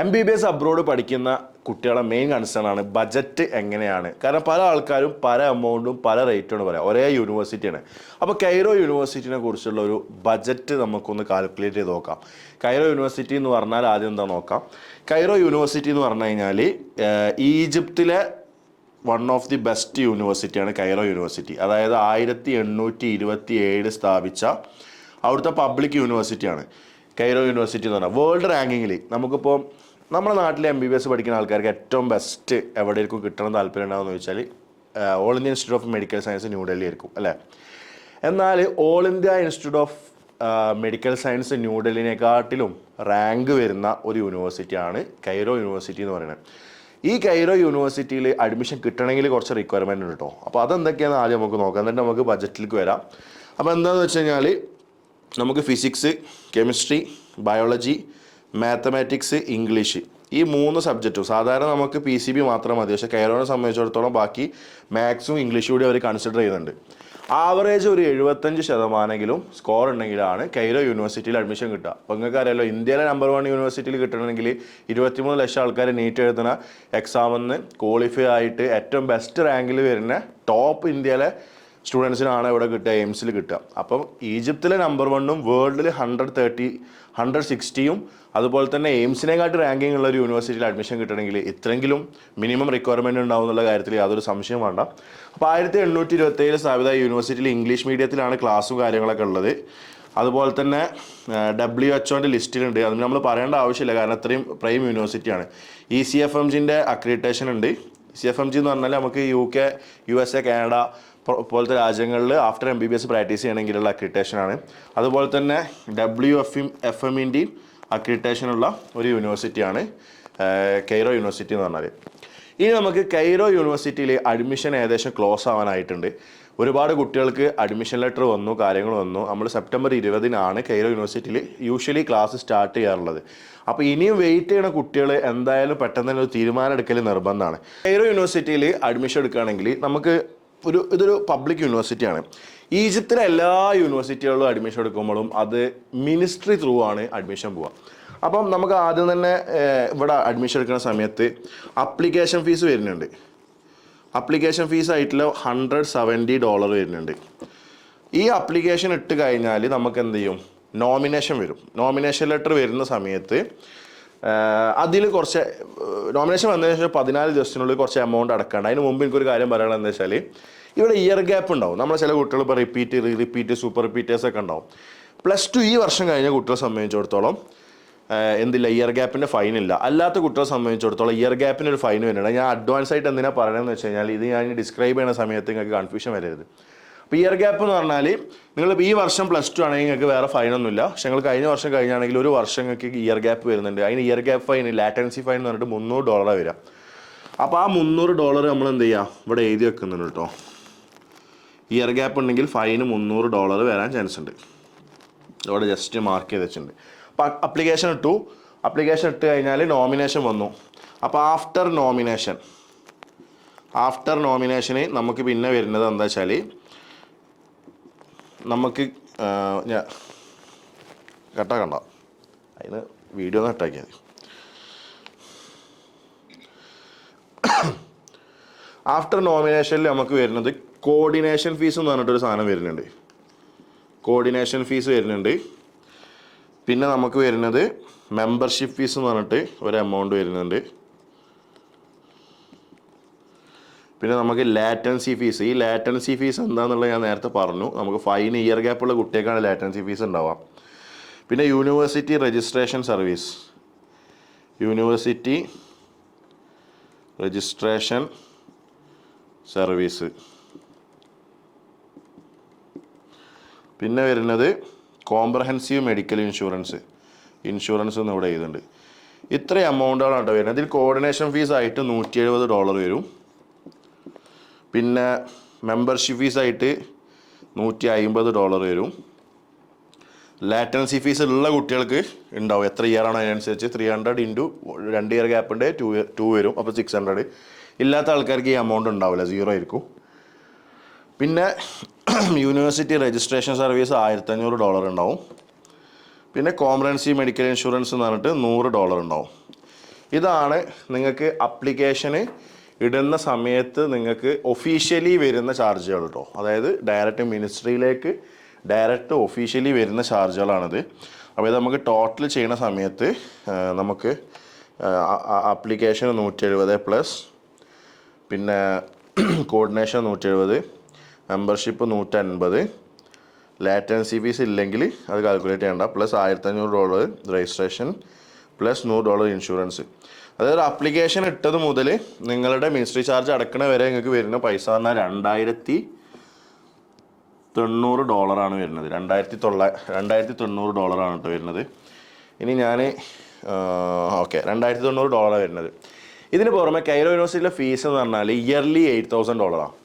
M B B S abroad പഠിക്കുന്ന കുട്ടികളെ main concern ആണ് ബജറ്റ് എങ്ങനെയാണ്? കാരണം പല ആൾക്കാരും പല എമൗണ്ടും പല റേറ്റുമാണ് പറയാം. ഒരേ യൂണിവേഴ്സിറ്റിയാണ് അപ്പോൾ കൈറോ യൂണിവേഴ്സിറ്റിനെ കുറിച്ചുള്ള ഒരു ബജറ്റ് നമുക്കൊന്ന് കാൽക്കുലേറ്റ് ചെയ്ത് നോക്കാം. കൈറോ യൂണിവേഴ്സിറ്റി എന്ന് പറഞ്ഞാൽ ആദ്യം എന്താ നോക്കാം? കൈറോ യൂണിവേഴ്സിറ്റി എന്ന് പറഞ്ഞു കഴിഞ്ഞാൽ ഈജിപ്തിലെ വൺ ഓഫ് ദി ബെസ്റ്റ് യൂണിവേഴ്സിറ്റിയാണ് കൈറോ യൂണിവേഴ്സിറ്റി അതായത് ആയിരത്തി എണ്ണൂറ്റി ഇരുപത്തി ഏഴ് സ്ഥാപിച്ച അവിടുത്തെ പബ്ലിക് യൂണിവേഴ്സിറ്റിയാണ് കൈറോ യൂണിവേഴ്സിറ്റി എന്ന് പറഞ്ഞാൽ. വേൾഡ് റാങ്കിങ്ങിൽ നമുക്കിപ്പോൾ നമ്മുടെ നാട്ടിലെ എം ബി ബി എസ് പഠിക്കുന്ന ആൾക്കാർക്ക് ഏറ്റവും ബെസ്റ്റ് എവിടേക്കും കിട്ടണം താല്പര്യം ഉണ്ടാകുമെന്ന് ചോദിച്ചാൽ all India institute of medical science New Delhi ആയിരിക്കും അല്ലേ? എന്നാൽ all India institute of medical science ന്യൂഡൽഹിനെക്കാട്ടിലും rank വരുന്ന ഒരു യൂണിവേഴ്സിറ്റിയാണ് കൈറോ യൂണിവേഴ്സിറ്റി എന്ന് പറയുന്നത്. ഈ കൈറോ യൂണിവേഴ്സിറ്റിയിൽ അഡ്മിഷൻ കിട്ടണമെങ്കിൽ കുറച്ച് റിക്വയർമെന്റ് ഉണ്ട് കേട്ടോ അപ്പോൾ അതെന്തൊക്കെയാണെന്ന് ആദ്യം നമുക്ക് നോക്കാം. എന്നിട്ട് നമുക്ക് ബജറ്റിലേക്ക് വരാം. അപ്പോൾ എന്താണെന്ന് വെച്ച് കഴിഞ്ഞാൽ നമുക്ക് physics chemistry biology mathematics English ഈ മൂന്ന് സബ്ജക്റ്റും സാധാരണ നമുക്ക് പി സി ബി മാത്രം മതി. പക്ഷേ കൈറോനെ സംബന്ധിച്ചിടത്തോളം ബാക്കി മാത്സും ഇംഗ്ലീഷും കൂടി അവർ കൺസിഡർ ചെയ്യുന്നുണ്ട്. ആവറേജ് ഒരു എഴുപത്തഞ്ച് ശതമാനമെങ്കിലും സ്കോർ ഉണ്ടെങ്കിലാണ് കൈറോ യൂണിവേഴ്സിറ്റിയിൽ അഡ്മിഷൻ കിട്ടുക. അപ്പോൾ നിങ്ങൾക്ക് അറിയാലോ ഇന്ത്യയിലെ നമ്പർ വൺ യൂണിവേഴ്സിറ്റിയിൽ കിട്ടണമെങ്കിൽ ഇരുപത്തിമൂന്ന് ലക്ഷം ആൾക്കാർ നീറ്റ് എഴുതുന്ന എക്സാമിൽ നിന്ന് ക്വാളിഫൈ ആയിട്ട് ഏറ്റവും ബെസ്റ്റ് റാങ്കിൽ വരുന്ന ടോപ്പ് ഇന്ത്യയിലെ സ്റ്റുഡൻസിനാണ് ഇവിടെ കിട്ടുക എയിംസിൽ കിട്ടുക. അപ്പം ഈജിപ്തിലെ നമ്പർ വണ്ണും വേൾഡിൽ ഹൺഡ്രഡ് തേർട്ടി ഹൺഡ്രഡ് സിക്സ്റ്റിയും അതുപോലെ തന്നെ എയിംസിനെക്കാട്ടി റാങ്കിങ് ഉള്ള ഒരു യൂണിവേഴ്സിറ്റിയിൽ അഡ്മിഷൻ കിട്ടണമെങ്കിൽ ഇത്രയെങ്കിലും മിനിമം റിക്വയർമെന്റ് ഉണ്ടാവും എന്നുള്ള കാര്യത്തിൽ യാതൊരു സംശയം വേണ്ട. അപ്പോൾ ആയിരത്തി എണ്ണൂറ്റി ഇരുപത്തി ഏഴ് സ്ഥാപിത യൂണിവേഴ്സിറ്റിയിൽ ഇംഗ്ലീഷ് മീഡിയത്തിലാണ് ക്ലാസ്സും കാര്യങ്ങളൊക്കെ ഉള്ളത്. അതുപോലെ തന്നെ ഡബ്ല്യു എച്ച്ഒന്റെ ലിസ്റ്റിലുണ്ട് അതിന് നമ്മൾ പറയേണ്ട ആവശ്യമില്ല. കാരണം അത്രയും പ്രൈം യൂണിവേഴ്സിറ്റിയാണ് ഇ സി എഫ് എം ജിന്റെ അക്രിഡിറ്റേഷൻ ഉണ്ട്. സി എഫ് എം ജി എന്ന് പറഞ്ഞാൽ നമുക്ക് U K U S A Canada പോലത്തെ രാജ്യങ്ങളിൽ after M B B S practice ചെയ്യണമെങ്കിലുള്ള അക്രിറ്റേഷനാണ് അതുപോലെ തന്നെ ഡബ്ല്യു എഫ് എഫ് എമ്മിന്റെയും അക്രിറ്റേഷനുള്ള ഒരു യൂണിവേഴ്സിറ്റിയാണ് കെയ്റോ യൂണിവേഴ്സിറ്റി എന്ന് പറഞ്ഞാൽ ഇനി നമുക്ക് കൈറോ യൂണിവേഴ്സിറ്റിയിൽ അഡ്മിഷൻ ഏകദേശം ക്ലോസ് ആവാനായിട്ടുണ്ട്. ഒരുപാട് കുട്ടികൾക്ക് അഡ്മിഷൻ ലെറ്റർ വന്നു കാര്യങ്ങൾ വന്നു. നമ്മൾ സെപ്റ്റംബർ ഇരുപതിനാണ് കൈറോ യൂണിവേഴ്സിറ്റിയിൽ യൂഷ്വലി ക്ലാസ് സ്റ്റാർട്ട് ചെയ്യാറുള്ളത്. അപ്പോൾ ഇനിയും വെയിറ്റ് ചെയ്യുന്ന കുട്ടികൾ എന്തായാലും പെട്ടെന്ന് തന്നെ ഒരു തീരുമാനം എടുക്കൽ നിർബന്ധമാണ്. കൈറോ യൂണിവേഴ്സിറ്റിയിൽ അഡ്മിഷൻ എടുക്കുകയാണെങ്കിൽ നമുക്ക് ഒരു ഇതൊരു പബ്ലിക് യൂണിവേഴ്സിറ്റിയാണ് ഈജിപ്തിലെ എല്ലാ യൂണിവേഴ്സിറ്റികളിലും അഡ്മിഷൻ എടുക്കുമ്പോഴും അത് മിനിസ്ട്രി ത്രൂ ആണ് അഡ്മിഷൻ പോവുക. അപ്പം നമുക്ക് ആദ്യം തന്നെ ഇവിടെ അഡ്മിഷൻ എടുക്കുന്ന സമയത്ത് അപ്ലിക്കേഷൻ ഫീസ് വരുന്നുണ്ട്. അപ്ലിക്കേഷൻ ഫീസ് ആയിട്ടുള്ള ഹൺഡ്രഡ് സെവന്റി ഡോളർ വരുന്നുണ്ട്. ഈ അപ്ലിക്കേഷൻ ഇട്ട് കഴിഞ്ഞാൽ നമുക്ക് എന്ത് ചെയ്യും? നോമിനേഷൻ വരും. നോമിനേഷൻ ലെറ്റർ വരുന്ന സമയത്ത് അതിൽ കുറച്ച് നോമിനേഷൻ വന്നതിന് ശേഷം പതിനാല് ദിവസത്തിനുള്ളിൽ കുറച്ച് എമൗണ്ട് അടക്കാണ്ട്. അതിന് മുമ്പ് എനിക്കൊരു കാര്യം പറയണമെന്ന് വെച്ചാൽ ഇവിടെ ഇയർ ഗ്യാപ്പ് ഉണ്ടാവും. നമ്മളെ ചില കുട്ടികൾ ഇപ്പോൾ റിപ്പീറ്റ് റിപ്പീറ്റ് സൂപ്പർ റിപ്പീറ്റേഴ്സ് ഒക്കെ ഉണ്ടാവും. പ്ലസ് ടു ഈ വർഷം കഴിഞ്ഞ കുട്ടികളെ സംബന്ധിച്ചിടത്തോളം എന്തില്ല ഇയർ ഗ്യാപ്പിന്റെ ഫൈൻ ഇല്ല. അല്ലാത്ത കുട്ടികളെ സംബന്ധിച്ചിടത്തോളം ഇയർ ഗ്യാപ്പിന് ഒരു ഫൈൻ വരുന്നുണ്ട് ഞാൻ അഡ്വാൻസ് ആയിട്ട് എന്തിനാ പറയണമെന്ന് വെച്ച് കഴിഞ്ഞാൽ ഇത് ഞാൻ ഡിസ്ക്രൈബ് ചെയ്യുന്ന സമയത്ത് നിങ്ങൾക്ക് കൺഫ്യൂഷൻ വരരുത്. അപ്പോൾ ഇയർ ഗ്യാപ്പ് എന്ന് പറഞ്ഞാൽ നിങ്ങൾ ഈ വർഷം പ്ലസ് ടു ആണെങ്കിൽ നിങ്ങൾക്ക് വേറെ ഫൈൻ ഒന്നുമില്ല. പക്ഷെ നിങ്ങൾ കഴിഞ്ഞ വർഷം കഴിഞ്ഞാണെങ്കിൽ ഒരു വർഷം നിങ്ങൾക്ക് ഇയർ ഗ്യാപ്പ് വരുന്നുണ്ട്. അതിന് year gap fine latency fine എന്ന് പറഞ്ഞിട്ട് മുന്നൂറ് ഡോളറാണ് വരിക. അപ്പോൾ ആ മുന്നൂറ് ഡോളർ നമ്മൾ എന്ത് ചെയ്യുക? ഇവിടെ എഴുതി വെക്കുന്നുണ്ട് കേട്ടോ. ഇയർ ഗ്യാപ്പ് ഉണ്ടെങ്കിൽ ഫൈന് മുന്നൂറ് ഡോളർ വരാൻ ചാൻസ് ഉണ്ട്. ഇവിടെ ജസ്റ്റ് മാർക്ക് ചെയ്ത് വെച്ചിട്ടുണ്ട്. അപ്പോൾ അപ്ലിക്കേഷൻ ഇട്ടു. അപ്ലിക്കേഷൻ ഇട്ട് കഴിഞ്ഞാൽ നോമിനേഷൻ വന്നു. അപ്പോൾ ആഫ്റ്റർ നോമിനേഷൻ ആഫ്റ്റർ നോമിനേഷന് നമുക്ക് പിന്നെ വരുന്നത് എന്താ വെച്ചാൽ നമുക്ക് ഞാൻ കട്ടാ കണ്ട? അതിന് വീഡിയോ ഒന്ന് കട്ടാക്കിയാൽ മതി. ആഫ്റ്റർ നോമിനേഷനിൽ നമുക്ക് വരുന്നത് കോർഡിനേഷൻ ഫീസ് എന്ന് പറഞ്ഞിട്ടൊരു സാധനം വരുന്നുണ്ട്. കോർഡിനേഷൻ ഫീസ് വരുന്നുണ്ട്. പിന്നെ നമുക്ക് വരുന്നത് മെമ്പർഷിപ്പ് ഫീസ് എന്ന് പറഞ്ഞിട്ട് ഒരു എമൗണ്ട് വരുന്നുണ്ട്. പിന്നെ നമുക്ക് ലാറ്റൻസി ഫീസ് ഈ ലാറ്റൻസി ഫീസ് എന്താണെന്നുള്ളത് ഞാൻ നേരത്തെ പറഞ്ഞു. നമുക്ക് ഫൈൻ ഇയർ ഗ്യാപ്പുള്ള കുട്ടികൾക്കാണ് ലാറ്റൻസി ഫീസ് ഉണ്ടാവുക. പിന്നെ university registration service university registration service പിന്നെ വരുന്നത് കോംപ്രഹെൻസീവ് മെഡിക്കൽ ഇൻഷുറൻസ് ഇൻഷുറൻസ് എന്ന് ഇവിടെ എഴുതുന്നുണ്ട് ഇത്ര എമൗണ്ടാണ് കേട്ടോ വരുന്നത്. ഇതിൽ കോർഡിനേഷൻ ഫീസ് ആയിട്ട് നൂറ്റി എഴുപത് ഡോളർ വരും. പിന്നെ മെമ്പർഷിപ്പ് ഫീസ് ആയിട്ട് നൂറ്റി അമ്പത് ഡോളർ വരും. ലാറ്റൻസി ഫീസ് ഉള്ള കുട്ടികൾക്ക് ഉണ്ടാവും. എത്ര ഇയർ ആണോ അതിനനുസരിച്ച്? ത്രീ ഹൺഡ്രഡ് ഇന്റു രണ്ട് ഇയർ ഗ്യാപ്പിന്റെ ടു ടു വരും. അപ്പോൾ സിക്സ് ഹൺഡ്രഡ് ഇല്ലാത്ത ആൾക്കാർക്ക് ഈ എമൗണ്ട് ഉണ്ടാവില്ല. സീറോ ആയിരിക്കും. പിന്നെ യൂണിവേഴ്സിറ്റി രജിസ്ട്രേഷൻ സർവീസ് ആയിരത്തഞ്ഞൂറ് ഡോളർ ഉണ്ടാവും. പിന്നെ കോംപ്രഹെൻസീവ് മെഡിക്കൽ ഇൻഷുറൻസ് എന്ന് പറഞ്ഞിട്ട് നൂറ് ഡോളർ ഉണ്ടാവും. ഇതാണ് നിങ്ങൾക്ക് അപ്ലിക്കേഷന് ഇടുന്ന സമയത്ത് നിങ്ങൾക്ക് ഒഫീഷ്യലി വരുന്ന ചാർജുകൾ കേട്ടോ അതായത് ഡയറക്റ്റ് മിനിസ്ട്രിയിലേക്ക് ഡയറക്റ്റ് ഒഫീഷ്യലി വരുന്ന ചാർജുകളാണിത് അപ്പോൾ ഇത് നമുക്ക് ടോട്ടൽ ചെയ്യുന്ന സമയത്ത് നമുക്ക് അപ്ലിക്കേഷൻ നൂറ്റി എഴുപത് പ്ലസ് പിന്നെ കോർഡിനേഷൻ നൂറ്റി എഴുപത് മെമ്പർഷിപ്പ് നൂറ്റൻപത് ലാറ്റൻസി ഫീസ് ഇല്ലെങ്കിൽ അത് കാൽക്കുലേറ്റ് ചെയ്യേണ്ട. പ്ലസ് ആയിരത്തഞ്ഞൂറ് ഡോളർ രജിസ്ട്രേഷൻ പ്ലസ് നൂറ് ഡോളർ ഇൻഷുറൻസ് അതായത് അപ്ലിക്കേഷൻ ഇട്ടത് മുതൽ നിങ്ങളുടെ മിനിസ്ട്രി ചാർജ് അടക്കണ വരെ നിങ്ങൾക്ക് വരുന്ന പൈസ പറഞ്ഞാൽ രണ്ടായിരത്തി തൊണ്ണൂറ് ഡോളറാണ് വരുന്നത്. രണ്ടായിരത്തി തൊള്ള രണ്ടായിരത്തി തൊണ്ണൂറ് ഡോളറാണ് കേട്ടോ വരുന്നത്. ഇനി ഞാൻ ഓക്കെ രണ്ടായിരത്തി തൊണ്ണൂറ് ഡോളറാണ് വരുന്നത്. ഇതിന് പുറമെ കൈറോ യൂണിവേഴ്സിറ്റിയിലെ ഫീസ് എന്ന് പറഞ്ഞാൽ ഇയർലി എയ്റ്റ് തൗസൻഡ് ഡോളറാണ്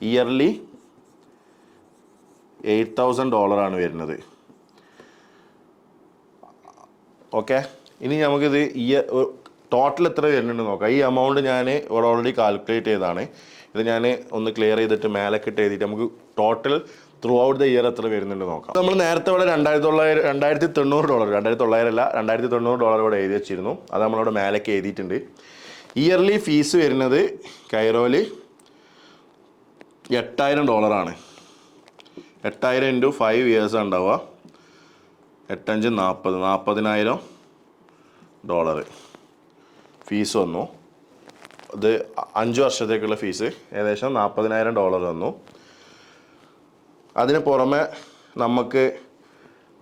ഇയർലി എയ്റ്റ് തൗസൻഡ് ഡോളറാണ് വരുന്നത്. ഓക്കെ ഇനി നമുക്കിത് ഈ ടോട്ടൽ എത്ര വരുന്നുണ്ട് നോക്കാം. ഈ എമൗണ്ട് ഞാൻ ഇവിടെ ഓൾറെഡി കാൽക്കുലേറ്റ് ചെയ്തതാണ്. ഇത് ഞാൻ ഒന്ന് ക്ലിയർ ചെയ്തിട്ട് മേലൊക്കെ ഇട്ട് എഴുതിയിട്ട് നമുക്ക് total throughout the year എത്ര വരുന്നുണ്ട് നോക്കാം. നമ്മൾ നേരത്തെ ഇവിടെ രണ്ടായിരത്തി തൊള്ളായിരം രണ്ടായിരത്തി തൊണ്ണൂറ് ഡോളർ രണ്ടായിരത്തി തൊള്ളായിരം അല്ല രണ്ടായിരത്തി തൊണ്ണൂറ് ഡോളർ ഇവിടെ എഴുതി വെച്ചിരുന്നു. അത് നമ്മളിവിടെ മേലൊക്കെ എഴുതിയിട്ടുണ്ട്. ഇയർലി ഫീസ് വരുന്നത് കൈറോയിൽ എട്ടായിരം ഡോളറാണ് എട്ടായിരം ഇന്റു ഫൈവ് ഇയേഴ്സ് ഉണ്ടാവുക. എട്ടഞ്ച് നാൽപ്പത് നാൽപ്പതിനായിരം ഡോളർ. ഫീസ് വന്നു. അത് അഞ്ച് വർഷത്തേക്കുള്ള ഫീസ്. ഏകദേശം നാൽപ്പതിനായിരം ഡോളർ വന്നു. അതിന് പുറമെ നമുക്ക്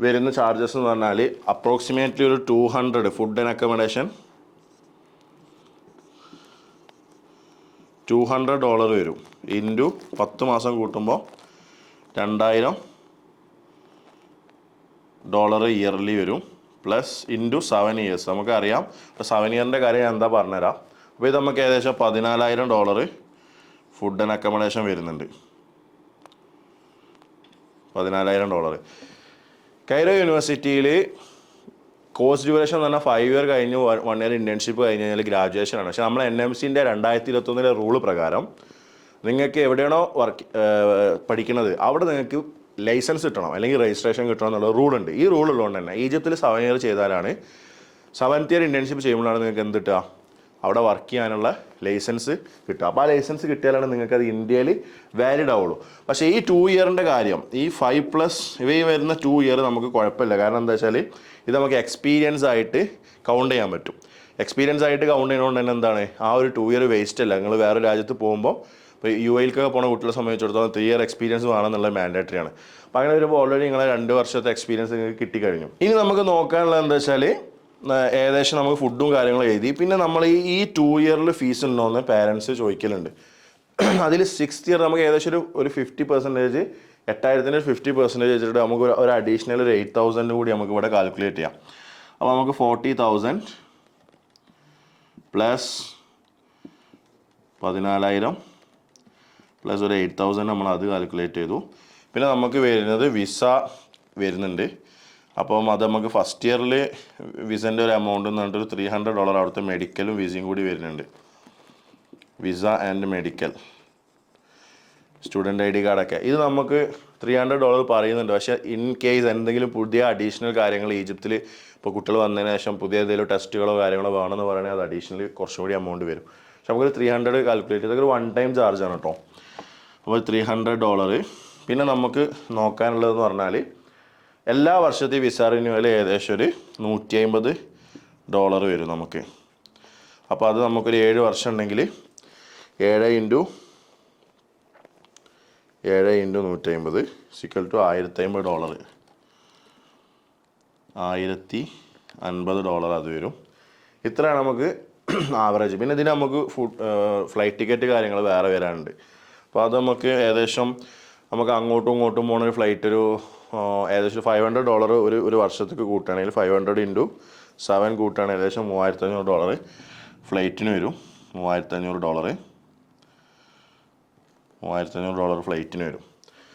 വരുന്ന ചാർജസ് എന്ന് പറഞ്ഞാൽ അപ്രോക്സിമേറ്റ്ലി ഒരു two hundred food and accommodation two hundred dollar വരും. ഇന്റു പത്ത് മാസം കൂട്ടുമ്പോൾ രണ്ടായിരം ഡോളർ ഇയർലി വരും. പ്ലസ് ഇന്റു സെവൻ ഇയേഴ്സ് നമുക്കറിയാം. ഇപ്പോൾ സെവൻ ഇയറിന്റെ കാര്യം ഞാൻ എന്താ പറഞ്ഞുതരാം. അപ്പോൾ ഇത് നമുക്ക് ഏകദേശം പതിനാലായിരം ഡോളർ ഫുഡ് ആൻഡ് അക്കോമഡേഷൻ വരുന്നുണ്ട്. പതിനാലായിരം ഡോളർ കൈറോ യൂണിവേഴ്സിറ്റിയിൽ കോഴ്സ് ഡ്യൂറേഷൻ എന്ന് പറഞ്ഞാൽ ഫൈവ് ഇയർ കഴിഞ്ഞ് വൺ ഇയർ ഇന്റേൺഷിപ്പ് കഴിഞ്ഞ് കഴിഞ്ഞാൽ ഗ്രാജുവേഷൻ ആണ്. പക്ഷേ നമ്മൾ എൻ എം സിന്റെ രണ്ടായിരത്തി ഇരുപത്തൊന്നിലെ റൂൾ പ്രകാരം നിങ്ങൾക്ക് എവിടെയാണോ വർക്ക് പഠിക്കുന്നത് അവിടെ നിങ്ങൾക്ക് ലൈസൻസ് കിട്ടണം അല്ലെങ്കിൽ രജിസ്ട്രേഷൻ കിട്ടണം എന്നുള്ള റൂൾ ഉണ്ട്. ഈ റൂൾ ഉള്ളതുകൊണ്ട് തന്നെ ഈജിപ്തിൽ സെവൻ ഇയർ ചെയ്താലാണ് സെവൻത്ത് ഇയർ ഇന്റേൺഷിപ്പ് ചെയ്യുമ്പോഴാണ് നിങ്ങൾക്ക് എന്ത് കിട്ടുക? അവിടെ വർക്ക് ചെയ്യാനുള്ള ലൈസൻസ് കിട്ടുക. അപ്പോൾ ആ ലൈസൻസ് കിട്ടിയാലാണ് നിങ്ങൾക്ക് അത് ഇന്ത്യയിൽ വാലിഡ് ആവുള്ളൂ. പക്ഷേ ഈ ടു ഇയറിന്റെ കാര്യം ഈ ഫൈവ് പ്ലസ് ഇവ വരുന്ന ടു ഇയർ നമുക്ക് കുഴപ്പമില്ല. കാരണം എന്താ വെച്ചാൽ ഇത് നമുക്ക് എക്സ്പീരിയൻസ് ആയിട്ട് കൗണ്ട് ചെയ്യാൻ പറ്റും. എക്സ്പീരിയൻസ് ആയിട്ട് കൗണ്ട് ചെയ്യുന്നതുകൊണ്ട് തന്നെ എന്താണ്? ആ ഒരു ടു ഇയർ വേസ്റ്റ് അല്ല. നിങ്ങൾ വേറെ രാജ്യത്ത് പോകുമ്പോൾ ഇപ്പോൾ യു എയിലേക്കൊക്കെ പോണ കുട്ടികളെ സംബന്ധിച്ചിടത്തോളം ത്രീ ഇയർ എക്സ്പീരിയൻസ് വേണമെന്നുള്ള മാൻഡേറ്ററി ആണ്. അപ്പോൾ അങ്ങനെ വരുമ്പോൾ ഓൾറെഡി നിങ്ങളെ രണ്ട് വർഷത്തെ എക്സ്പീരിയൻസ് നിങ്ങൾക്ക് കിട്ടിക്കഴിഞ്ഞു. ഇനി നമുക്ക് നോക്കാനുള്ളത് എന്താ വെച്ചാൽ ഏകദേശം നമുക്ക് ഫുഡും കാര്യങ്ങളും എഴുതി. പിന്നെ നമ്മൾ ഈ ടു ഇയറിൽ ഫീസ് ഉണ്ടോയെന്ന് പാരൻസ് ചോദിക്കലുണ്ട്. അതിൽ സിക്സ്ത് ഇയർ നമുക്ക് ഏകദേശം ഒരു ഒരു ഫിഫ്റ്റി പെർസെന്റേജ് എട്ടായിരത്തിന്റെ ഫിഫ്റ്റി പെർസെന്റേജ് വെച്ചിട്ട് നമുക്ക് ഒരു അഡീഷണൽ ഒരു എയ്റ്റ് തൗസൻഡ് കൂടി നമുക്ക് ഇവിടെ കാൽക്കുലേറ്റ് ചെയ്യാം. അപ്പോൾ നമുക്ക് ഫോർട്ടി തൗസൻഡ് പ്ലസ് പതിനാലായിരം പ്ലസ് ഒരു എയ്റ്റ് തൗസൻഡ് നമ്മൾ അത് കാൽക്കുലേറ്റ് ചെയ്തു. പിന്നെ നമുക്ക് വരുന്നത് വിസ വരുന്നുണ്ട്. അപ്പം അത് നമുക്ക് ഫസ്റ്റ് ഇയറിൽ വിസന്റെ ഒരു എമൗണ്ട് എന്ന് പറഞ്ഞിട്ട് ഒരു ത്രീ ഹൺഡ്രഡ് ഡോളർ അവിടുത്തെ മെഡിക്കലും വിസയും കൂടി വരുന്നുണ്ട്. Visa and medical student I D കാർഡൊക്കെ ഇത് നമുക്ക് ത്രീ ഹൺഡ്രഡ് ഡോളർ പറയുന്നുണ്ട്. പക്ഷേ ഇൻ കേസ് എന്തെങ്കിലും പുതിയ അഡീഷണൽ കാര്യങ്ങൾ ഈജിപ്തിൽ ഇപ്പോൾ കുട്ടികൾ വന്നതിന് ശേഷം പുതിയ എന്തെങ്കിലും ടെസ്റ്റുകളോ കാര്യങ്ങളോ വേണമെന്ന് പറയുകയാണെങ്കിൽ അത് അഡീഷണൽ കുറച്ചും കൂടി എമൗണ്ട് വരും. പക്ഷെ നമുക്കൊരു ത്രീ ഹൺഡ്രഡ് കാൽക്കുലേറ്റ് ചെയ്ത് ഒരു വൺ ടൈം ചാർജാണ് കേട്ടോ അപ്പോൾ ത്രീ ഹൺഡ്രഡ് ഡോളർ പിന്നെ നമുക്ക് നോക്കാനുള്ളതെന്ന് പറഞ്ഞാൽ എല്ലാ വർഷത്തെയും വിസ റിന്യൂവൽ ഏകദേശം ഒരു നൂറ്റി അമ്പത് ഡോളർ വരും നമുക്ക്. അപ്പോൾ അത് നമുക്കൊരു ഏഴ് വർഷം ഉണ്ടെങ്കിൽ ഏഴ് ഇന്റു ഏഴ് ഇന്റു നൂറ്റി അമ്പത് സിക്കൽ ടു ആയിരത്തി അമ്പത് ഡോളർ ആയിരത്തി അൻപത് ഡോളർ അത് വരും. ഇത്രയാണ് നമുക്ക് ആവറേജ് പിന്നെ ഇതിന് നമുക്ക് ഫുഡ് ഫ്ലൈറ്റ് ടിക്കറ്റ് കാര്യങ്ങൾ വേറെ വരാനുണ്ട്. അപ്പോൾ അത് നമുക്ക് ഏകദേശം നമുക്ക് അങ്ങോട്ടും ഇങ്ങോട്ടും പോകുന്ന ഒരു ഫ്ലൈറ്റ് ഒരു ഏകദേശം ഫൈവ് ഹൺഡ്രഡ് ഡോളർ ഒരു ഒരു വർഷത്തേക്ക് കൂട്ടുകയാണെങ്കിൽ ഫൈവ് ഹൺഡ്രഡ് ഇന്റു സെവൻ കൂട്ടുകയാണെങ്കിൽ ഏകദേശം മൂവായിരത്തി അഞ്ഞൂറ് ഡോളർ ഫ്ലൈറ്റിന് വരും. മൂവായിരത്തി അഞ്ഞൂറ് ഡോളർ മൂവായിരത്തി അഞ്ഞൂറ് ഡോളർ ഫ്ലൈറ്റിന് വരും.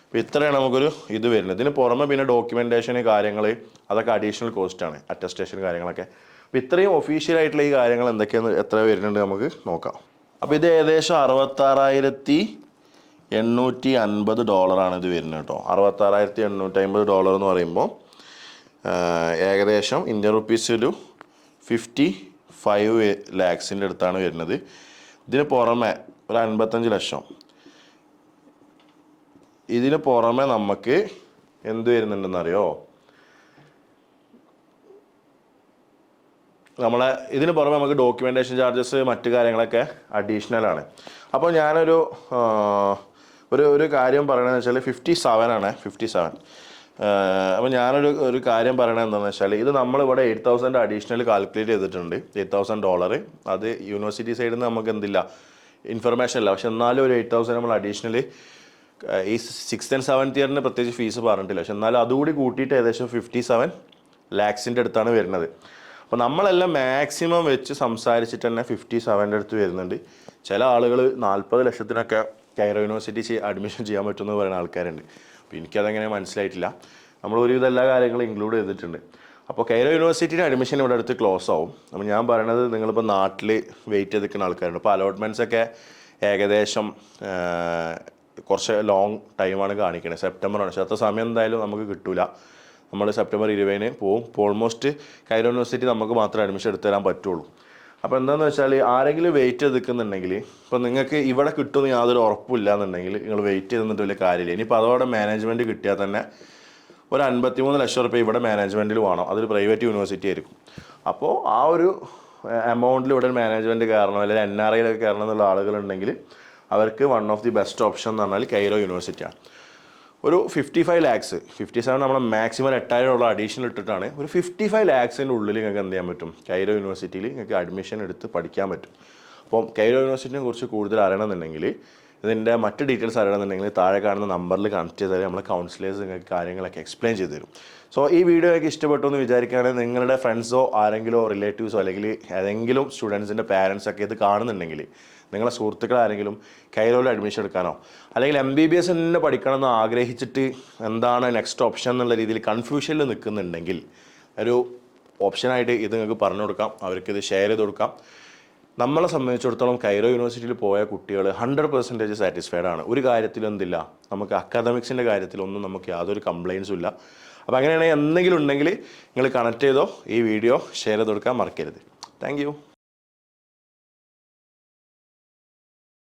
അപ്പോൾ ഇത്രയാണ് നമുക്കൊരു ഇത് വരുന്നത്. ഇതിന് പുറമെ പിന്നെ ഡോക്യുമെന്റേഷൻ കാര്യങ്ങൾ അതൊക്കെ അഡീഷണൽ കോസ്റ്റാണ് അറ്റസ്റ്റേഷൻ കാര്യങ്ങളൊക്കെ. അപ്പോൾ ഇത്രയും ഒഫീഷ്യലായിട്ടുള്ള ഈ കാര്യങ്ങൾ എന്തൊക്കെയാണ് എത്ര വരുന്നുണ്ട് നമുക്ക് നോക്കാം. അപ്പോൾ ഇത് ഏകദേശം അറുപത്താറായിരത്തി എണ്ണൂറ്റി അൻപത് ഡോളറാണ് ഇത് വരുന്നത് കേട്ടോ. അറുപത്താറായിരത്തി എണ്ണൂറ്റി അൻപത് ഡോളർ എന്ന് പറയുമ്പോൾ ഏകദേശം ഇന്ത്യൻ റുപ്പീസ് ഒരു ഫിഫ്റ്റി ഫൈവ് ലാക്സിന്റെ അടുത്താണ് വരുന്നത്. ഇതിന് പുറമെ ഒരു അൻപത്തഞ്ച് ലക്ഷം. ഇതിന് പുറമെ നമുക്ക് എന്ത് വരുന്നുണ്ടെന്നറിയോ? നമ്മളെ ഇതിന് പുറമെ നമുക്ക് ഡോക്യുമെന്റേഷൻ ചാർജസ് മറ്റു കാര്യങ്ങളൊക്കെ അഡീഷണൽ ആണ്. അപ്പോൾ ഞാനൊരു ഒരു ഒരു കാര്യം പറയണതെന്ന് വെച്ചാൽ ഫിഫ്റ്റി സെവൻ ആണ് ഫിഫ്റ്റി സെവൻ അപ്പോൾ ഞാനൊരു ഒരു കാര്യം പറയണത് എന്താണെന്ന് വെച്ചാൽ ഇത് നമ്മളിവിടെ എയ്റ്റ് തൗസൻഡ് അഡീഷണൽ കാൽക്കുലേറ്റ് ചെയ്തിട്ടുണ്ട് എയ്റ്റ് തൗസൻഡ് ഡോളർ അത് യൂണിവേഴ്സിറ്റി സൈഡിൽ നിന്ന് നമുക്ക് എന്തില്ല? ഇൻഫർമേഷൻ ഇല്ല. പക്ഷെ എന്നാലും ഒരു എയ്റ്റ് തൗസൻഡ് നമ്മൾ അഡീഷണൽ ഈ സിക്സ് ആൻഡ് സെവൻത്ത് ഇയറിന് പ്രത്യേകിച്ച് ഫീസ് പറഞ്ഞിട്ടില്ല. പക്ഷെ എന്നാലും അതുകൂടി കൂട്ടിയിട്ട് ഏകദേശം ഫിഫ്റ്റി സെവൻ ലാക്സിന്റെ അടുത്താണ് വരുന്നത്. അപ്പോൾ നമ്മളെല്ലാം മാക്സിമം വെച്ച് സംസാരിച്ചിട്ട് തന്നെ ഫിഫ്റ്റി സെവന്റെ അടുത്ത് വരുന്നുണ്ട്. ചില ആളുകൾ നാൽപ്പത് ലക്ഷത്തിനൊക്കെ കൈറോ യൂണിവേഴ്സിറ്റി അഡ്മിഷൻ ചെയ്യാൻ പറ്റുമെന്ന് പറയുന്ന ആൾക്കാരുണ്ട്. അപ്പോൾ എനിക്കതങ്ങനെ മനസ്സിലായിട്ടില്ല. നമ്മൾ ഒരുവിധ എല്ലാ കാര്യങ്ങളും ഇൻക്ലൂഡ് ചെയ്തിട്ടുണ്ട്. അപ്പോൾ കൈറോ യൂണിവേഴ്സിറ്റിയുടെ അഡ്മിഷൻ ഇവിടെ അടുത്ത് ക്ലോസ് ആവും. അപ്പോൾ ഞാൻ പറയണത് നിങ്ങളിപ്പോൾ നാട്ടിൽ വെയിറ്റ് ചെയ്ത് നിൽക്കുന്ന ആൾക്കാരുണ്ട്. അപ്പോൾ അലോട്ട്മെന്റ്സ് ഒക്കെ ഏകദേശം കുറച്ച് ലോങ് ടൈമാണ് കാണിക്കുന്നത് സെപ്റ്റംബറാണ് പക്ഷേ അത്ര സമയം എന്തായാലും നമുക്ക് കിട്ടില്ല നമ്മൾ സെപ്റ്റംബർ ഇരുപതിന് പോവും. ഓൾമോസ്റ്റ് കൈറോ യൂണിവേഴ്സിറ്റി നമുക്ക് മാത്രമേ അഡ്മിഷൻ എടുത്തു തരാൻ പറ്റുള്ളൂ. അപ്പോൾ എന്താണെന്ന് വെച്ചാൽ ആരെങ്കിലും വെയിറ്റ് ചെയ്ത് നിൽക്കുന്നുണ്ടെങ്കിൽ ഇപ്പോൾ നിങ്ങൾക്ക് ഇവിടെ കിട്ടുമെന്ന് യാതൊരു ഉറപ്പില്ല എന്നുണ്ടെങ്കിൽ നിങ്ങൾ വെയിറ്റ് ചെയ്ത് നിന്നിട്ട് വലിയ കാര്യമില്ല. ഇനിയിപ്പോൾ അതോടെ മാനേജ്മെന്റ് കിട്ടിയാൽ തന്നെ ഒരു അൻപത്തിമൂന്ന് ലക്ഷം റുപ്യ ഇവിടെ മാനേജ്മെന്റിൽ വേണം. അതൊരു പ്രൈവറ്റ് യൂണിവേഴ്സിറ്റി ആയിരിക്കും. അപ്പോൾ ആ ഒരു എമൗണ്ടിൽ ഇവിടെ ഒരു മാനേജ്മെന്റ് കയറണം അല്ലെങ്കിൽ എൻ ആർ ഐയിലൊക്കെ കയറണം എന്നുള്ള ആളുകളുണ്ടെങ്കിൽ അവർക്ക് one of the best option എന്ന് പറഞ്ഞാൽ കൈറോ യൂണിവേഴ്സിറ്റിയാണ് ഒരു fifty five lakhs fifty seven നമ്മൾ മാക്സിമം എട്ടായിരം ഉള്ള അഡീഷണൽ ഇട്ടിട്ടാണ് ഒരു ഫിഫ്റ്റി ഫൈവ് ലാക്സിന്റെ ഉള്ളിൽ നിങ്ങൾക്ക് എന്ത് ചെയ്യാൻ പറ്റും? കൈരോ യൂണിവേഴ്സിറ്റിയിൽ നിങ്ങൾക്ക് അഡ്മിഷൻ എടുത്ത് പഠിക്കാൻ പറ്റും. അപ്പം കൈരോ യൂണിവേഴ്സിറ്റിനെ കുറിച്ച് കൂടുതൽ അറിയണമെന്നുണ്ടെങ്കിൽ ഇതിന്റെ മറ്റ് ഡീറ്റെയിൽസ് അറിയണമെന്നുണ്ടെങ്കിൽ താഴെ കാണുന്ന നമ്പറിൽ കണക്ട് ചെയ്താൽ നമ്മൾ കൗൺസിലേഴ്സ് നിങ്ങൾക്ക് കാര്യങ്ങളൊക്കെ എക്സ്പ്ലെയിൻ ചെയ്ത് തരും. സോ ഈ വീഡിയോ ഒക്കെ ഇഷ്ടപ്പെട്ടു എന്ന് വിചാരിക്കുകയാണെങ്കിൽ നിങ്ങളുടെ ഫ്രണ്ട്സോ ആരെങ്കിലോ റിലേറ്റീവ്സോ അല്ലെങ്കിൽ ഏതെങ്കിലും സ്റ്റുഡൻസിന്റെ പാരൻസൊക്കെ ഇത് കാണുന്നുണ്ടെങ്കിൽ നിങ്ങളെ സുഹൃത്തുക്കൾ ആരെങ്കിലും കൈരോയിൽ അഡ്മിഷൻ എടുക്കാനോ? അല്ലെങ്കിൽ എം ബി ബി എസ് തന്നെ പഠിക്കണമെന്ന് ആഗ്രഹിച്ചിട്ട് എന്താണ് നെക്സ്റ്റ് ഓപ്ഷൻ എന്നുള്ള രീതിയിൽ കൺഫ്യൂഷനിൽ നിൽക്കുന്നുണ്ടെങ്കിൽ ഒരു ഓപ്ഷനായിട്ട് ഇത് നിങ്ങൾക്ക് പറഞ്ഞു കൊടുക്കാം. അവർക്ക് ഇത് ഷെയർ ചെയ്ത് കൊടുക്കാം. നമ്മളെ സംബന്ധിച്ചിടത്തോളം കൈറോ യൂണിവേഴ്സിറ്റിയിൽ പോയ കുട്ടികൾ ഹൺഡ്രഡ് പെർസെന്റേജ് സാറ്റിസ്ഫൈഡ് ആണ്. ഒരു കാര്യത്തിലും എന്തില്ല. നമുക്ക് അക്കാദമിക്സിന്റെ കാര്യത്തിലൊന്നും നമുക്ക് യാതൊരു കംപ്ലയിൻസും ഇല്ല. അപ്പോൾ അങ്ങനെയാണെങ്കിൽ എന്തെങ്കിലും ഉണ്ടെങ്കിൽ നിങ്ങൾ കണക്ട് ചെയ്തോ ഈ വീഡിയോ ഷെയർ ചെയ്ത് കൊടുക്കാൻ മറക്കരുത്. താങ്ക്